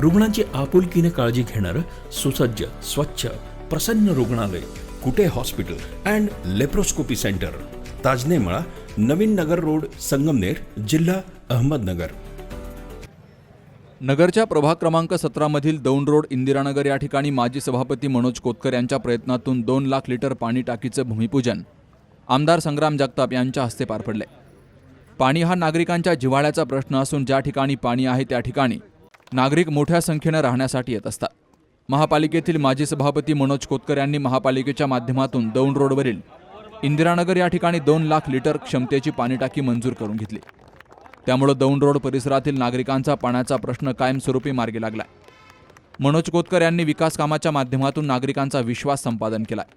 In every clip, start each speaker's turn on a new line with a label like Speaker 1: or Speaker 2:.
Speaker 1: रुग्णांची आपुलकीने काळजी घेणारं सुसज्ज स्वच्छ प्रसन्न रुग्णालय Kute hospital and laparoscopy centre Tajnemala Navin Nagar road Sangamner जिल्हा अहमदनगर.
Speaker 2: नगरच्या प्रभाग क्रमांक सतरामधील दौंड रोड इंदिरानगर या ठिकाणी माजी सभापती मनोज कोतकर यांच्या प्रयत्नातून दोन लाख लिटर पाणी टाकीचं भूमिपूजन आमदार संग्राम जगताप यांच्या हस्ते पार पडले. पाणी हा नागरिकांच्या जिव्हाळ्याचा प्रश्न असून ज्या ठिकाणी पाणी आहे त्या ठिकाणी नागरिक मोठ्या संख्येनं राहण्यासाठी येत असतात. महापालिकेतील माजी सभापती मनोज कोतकर यांनी महापालिकेच्या माध्यमातून दौंड रोडवरील इंदिरानगर या ठिकाणी दोन लाख लिटर क्षमतेची पाणी टाकी मंजूर करून घेतली. त्यामुळं दौंड रोड परिसरातील नागरिकांचा पाण्याचा प्रश्न कायमस्वरूपी मार्गी लागला मनोज कोतकर यांनी विकास कामाच्या माध्यमातून नागरिकांचा विश्वास संपादन केलाय.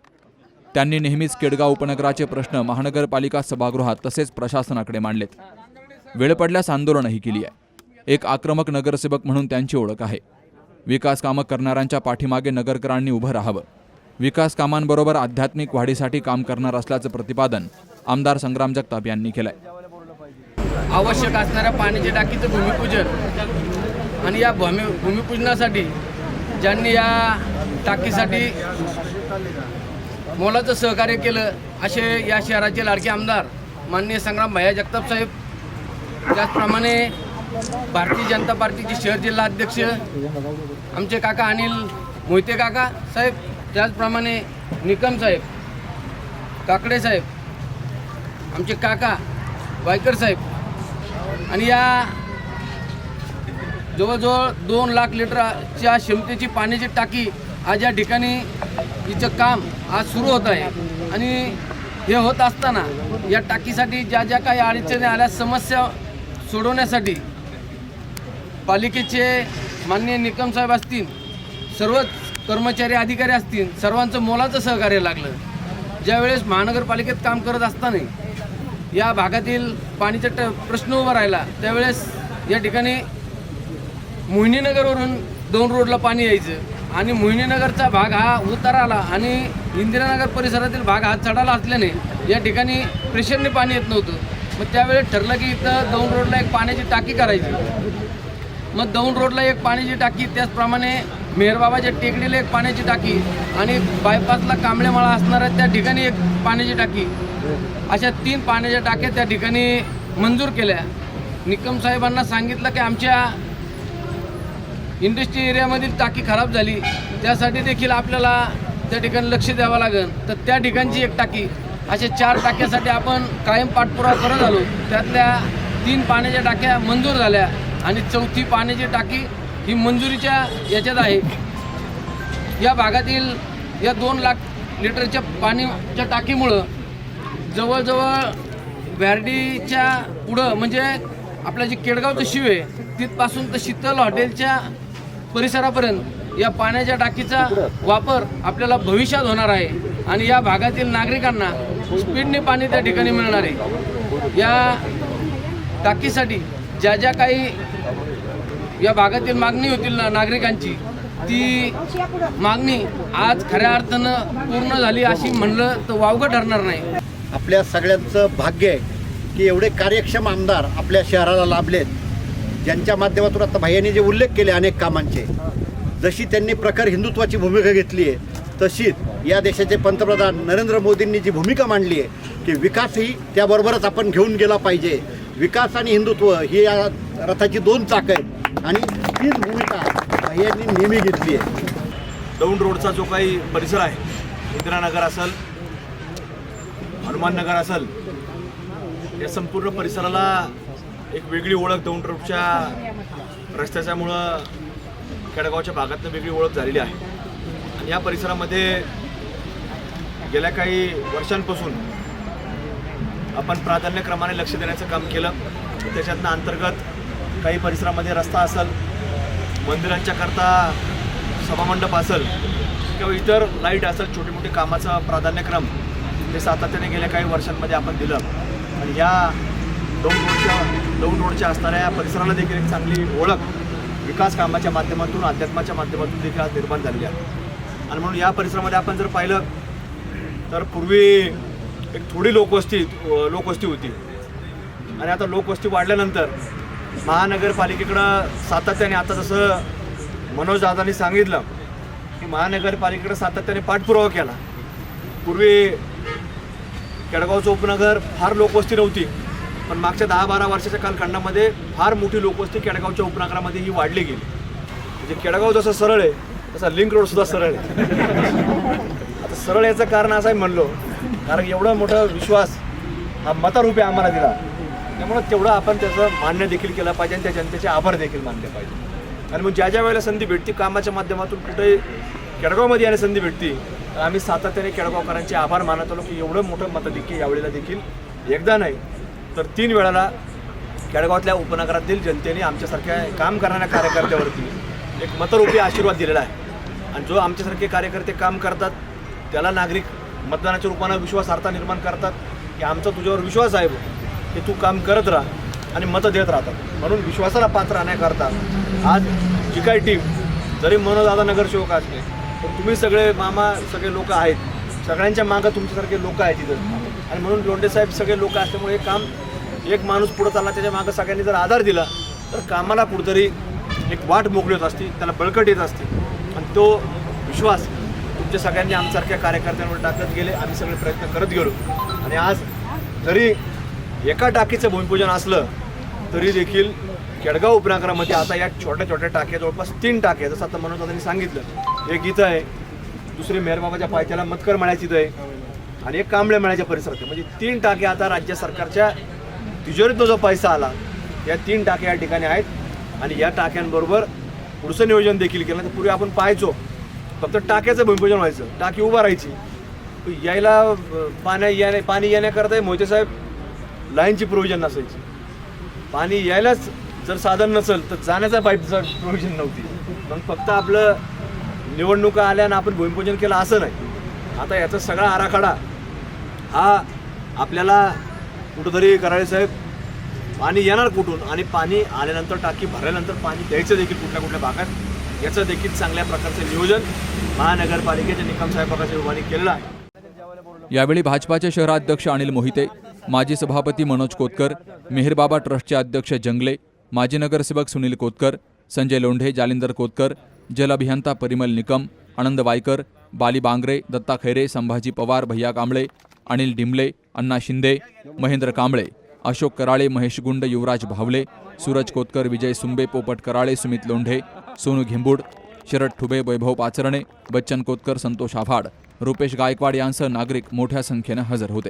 Speaker 2: त्यांनी नेहमीच केडगाव उपनगराचे प्रश्न महानगरपालिका सभागृहात तसेच प्रशासनाकडे मांडलेत. वेळ पडल्यास आंदोलनही केली आहे. एक आक्रमक नगरसेवक म्हणून त्यांची ओळख आहे. विकास कामं करणाऱ्यांच्या पाठीमागे नगरकरांनी उभं राहावं. विकास कामांबरोबर आध्यात्मिक वाढीसाठी काम करणार असल्याचं प्रतिपादन आमदार संग्राम जगताप यांनी केलंय.
Speaker 3: आवश्यक असणाऱ्या पाण्याच्या टाकीचं भूमिपूजन. आणि या भूमी भूमिपूजनासाठी ज्यांनी या टाकीसाठी मोलाचं सहकार्य केलं असे या शहराचे लाडके आमदार माननीय संग्राम भैया जगताप साहेब त्याचप्रमाणे भारतीय जनता पार्टीचे शहर जिल्हा अध्यक्ष आमचे काका अनिल मोहिते काका साहेब त्याचप्रमाणे निकम साहेब काकडे साहेब आमचे काका वायकर साहेब. आणि या जवळजवळ दोन लाख लिटरच्या क्षमतेची पाण्याची टाकी आज या ठिकाणी हिचं काम आज सुरू होत आहे. आणि हे होत असताना या टाकीसाठी ज्या ज्या काही अडचणी आल्या समस्या सोडवण्यासाठी पालिकेचे माननीय निकम साहेब असतील सर्वच कर्मचारी अधिकारी असतील सर्वांचं मोलाचं सहकार्य लागलं. ज्यावेळेस महानगरपालिकेत काम करत असताना या भागातील पाणीचा ट प्रश्न उभा राहिला त्यावेळेस या ठिकाणी मोहिनीनगरवरून दोन रोडला पाणी यायचं आणि मोहिनीनगरचा भाग हा उतार आला आणि इंदिरानगर परिसरातील भाग हा चढाला असल्याने या ठिकाणी प्रेशरने पाणी येत नव्हतं. मग त्यावेळेस ठरलं की इथं दोन रोडला एक पाण्याची टाकी करायची. मग दौंड रोडला एक पाण्याची टाकी त्याचप्रमाणे मेहरबाबाच्या टेकडीला एक पाण्याची टाकी आणि बायपासला कांबळेमाळा असणाऱ्या त्या ठिकाणी एक पाण्याची टाकी. अशा तीन पाण्याच्या टाक्या त्या ठिकाणी मंजूर केल्या. निकम साहेबांना सांगितलं की आमच्या इंडस्ट्री एरियामधील टाकी खराब झाली. त्यासाठी देखील आपल्याला त्या ठिकाणी लक्ष द्यावं लागेल. तर त्या ठिकाणची एक टाकी. अशा चार टाक्यासाठी आपण कायम पाठपुरावा करत आलो. त्यातल्या तीन पाण्याच्या टाक्या मंजूर झाल्या. आणि चौथी पाण्याची टाकी ही मंजुरीच्या याच्यात आहे. या भागातील या दोन लाख लिटरच्या पाणीच्या टाकीमुळं जवळजवळ व्यारडीच्या पुढं म्हणजे आपलं जे केडगावचं शिव आहे तिथपासून तर शीतल हॉटेलच्या परिसरापर्यंत या पाण्याच्या टाकीचा वापर आपल्याला भविष्यात होणार आहे. आणि या भागातील नागरिकांना स्पीडने पाणी त्या ठिकाणी मिळणार आहे. या टाकीसाठी ज्या ज्या काही या भागातील मागणी होतील ना नागरिकांची. ती मागणी आज खऱ्या अर्थानं पूर्ण झाली अशी म्हणलं तर वावगं ठरणार नाही.
Speaker 4: आपल्या सगळ्यांचं भाग्य आहे की एवढे कार्यक्षम आमदार आपल्या शहराला लाभलेत. ज्यांच्या माध्यमातून आता भाईयांनी जे उल्लेख केले अनेक कामांचे जशी त्यांनी प्रखर हिंदुत्वाची भूमिका घेतली आहे तशीच या देशाचे पंतप्रधान नरेंद्र मोदींनी जी भूमिका मांडली आहे की विकासही त्याबरोबरच आपण घेऊन गेला पाहिजे. विकास आणि हिंदुत्व ही या रथाची दोन चाकं आहेत. आणि तीच भूमिका भैयांनी नेहमी घेतली आहे.
Speaker 5: दौंड रोडचा जो काही परिसर आहे इंदिरानगर असेल हनुमाननगर असेल या संपूर्ण परिसराला एक वेगळी ओळख दौंड रोडच्या रस्त्याच्यामुळं खेडगावच्या भागातनं वेगळी ओळख झालेली आहे. आणि या परिसरामध्ये गेल्या काही वर्षांपासून आपण प्राधान्यक्रमाने लक्ष देण्याचं काम केलं. त्याच्यातनं अंतर्गत काही परिसरामध्ये रस्ता असेल मंदिरांच्या करता सभामंडप असेल किंवा इतर लाइट असेल छोटे मोठे कामाचा प्राधान्यक्रम हे सातत्याने गेल्या काही वर्षांमध्ये आपण दिलं. आणि या दौंड रोडच्या दौंड रोडच्या असणाऱ्या या परिसराला देखील एक चांगली ओळख विकास कामाच्या माध्यमातून अध्यात्माच्या माध्यमातून देखील आज निर्माण झालेली आहे. आणि म्हणून या परिसरामध्ये आपण जर पाहिलं तर पूर्वी एक थोडी लोकवस्ती लोकवस्ती होती. आणि आता लोकवस्ती वाढल्यानंतर महानगरपालिकेकडं सातत्याने आता जसं मनोज दादांनी सांगितलं की महानगरपालिकेकडं सातत्याने पाठपुरावा केला. पूर्वी केडगावचं उपनगर फार लोकवस्ती नव्हती पण मागच्या दहा बारा वर्षाच्या कालखंडामध्ये फार मोठी लोकवस्ती केडगावच्या उपनगरामध्ये ही वाढली गेली. म्हणजे केडगाव जसं सरळ आहे तसा लिंक रोड सुद्धा सरळ आहे. आता सरळ याचं कारण असं म्हणलो कारण एवढा मोठा विश्वास हा मतारूपी आम्हाला दिला. त्यामुळं तेवढं आपण त्याचं मान्य देखील केलं पाहिजे आणि त्या जनतेचे आभार देखील मानले पाहिजे. आणि मग ज्या ज्या वेळेला संधी भेटते कामाच्या माध्यमातून कुठेही केडगावमध्ये येण्याची संधी भेटते तर आम्ही सातत्याने केडगावकरांचे आभार मानत आलो की एवढं मोठं मताधिक्य यावेळेला देखील एकदा नाही तर तीन वेळाला केडगावातल्या उपनगरातील जनतेने आमच्यासारख्या काम करणाऱ्या कार्यकर्त्यावरती एक मतरूपी आशीर्वाद दिलेला आहे. आणि जो आमच्यासारखे कार्यकर्ते काम करतात त्याला नागरिक मतदानाच्या रूपानं विश्वासार्हता निर्माण करतात की आमचा तुझ्यावर विश्वास आहे की तू काम करत राहा आणि मतं देत राहतात. म्हणून विश्वासाला पात्र राहण्याकरता आज जी काही टीम जरी मनोदादा नगरसेवक असले तर तुम्ही सगळे मामा सगळे लोक आहेत. सगळ्यांच्या मागं तुमच्यासारखे लोक आहेत तिथं आणि म्हणून लोंढे साहेब सगळे लोक असल्यामुळे हे काम एक माणूस पुढं चालला त्याच्या मागं सगळ्यांनी जर आधार दिला तर कामाला कुठंतरी एक वाट मोकळी होत असते त्याला बळकट येत असते. आणि तो विश्वास तुमच्या सगळ्यांनी आमच्यासारख्या कार्यकर्त्यांवर टाकत गेले आम्ही सगळे प्रयत्न करत गेलो. आणि आज जरी एका टाकीचं भूमिपूजन असलं तरी देखील केडगाव उपनगरामध्ये आता या छोट्या छोट्या टाक्या जवळपास तीन टाक्या जसं आता मनोज दादांनी सांगितलं एक इथं आहे दुसरी मेहरबाबाच्या पायथ्याला मतकर मळ्याची इथं आहे आणि एक कांबळे मळ्याच्या परिसरात म्हणजे तीन टाके आता राज्य सरकारच्या तिजोरीतनं जो पैसा आला या तीन टाक्या या ठिकाणी आहेत. आणि या टाक्यांबरोबर पुढचं नियोजन देखील केलं. तर पूर्वी आपण पाहायचो फक्त टाक्याचं भूमिपूजन व्हायचं टाकी उभा राहायची. यायला पाण्या येण्या पाणी येण्याकरता मोहिते साहेब लाईनची प्रोव्हिजन नसायची. पाणी यायलाच जर साधन नसेल तर जाण्याचा पाईपचा प्रोव्हिजन नव्हती. मग फक्त आपलं निवडणुका आल्या आणि आपण भूमिपूजन केलं असं नाही. आता याचा सगळा आराखडा हा आपल्याला कुठंतरी कराळे साहेब पाणी येणार कुठून आणि पाणी आल्यानंतर टाकी भरल्यानंतर पाणी द्यायचं देखील कुठल्या कुठल्या भागात याचं देखील चांगल्या प्रकारचं नियोजन महानगरपालिकेच्या निकम साहेबाच्या रूपाने केलेलं आहे.
Speaker 2: यावेळी भाजपाचे शहराध्यक्ष अनिल मोहिते माजी सभापती मनोज कोतकर मेहरबाबा ट्रस्टचे अध्यक्ष जंगले माजी नगरसेवक सुनील कोतकर संजय लोंढे जालिंदर कोतकर जल अभियंता परिमल निकम आनंद वायकर बाली बांगरे दत्ता खैरे संभाजी पवार भैया कांबळे अनिल डिमले अण्णा शिंदे महेंद्र कांबळे अशोक कराळे महेश गुंड युवराज भावले सूरज कोतकर विजय सुंबे पोपट कराळे सुमित लोंढे सोनू घेंबूड शरद ठुबे वैभव पाचरणे बच्चन कोतकर संतोष आव्हाड रुपेश गायकवाड यांसह नागरिक मोठ्या संख्येनं हजर होते.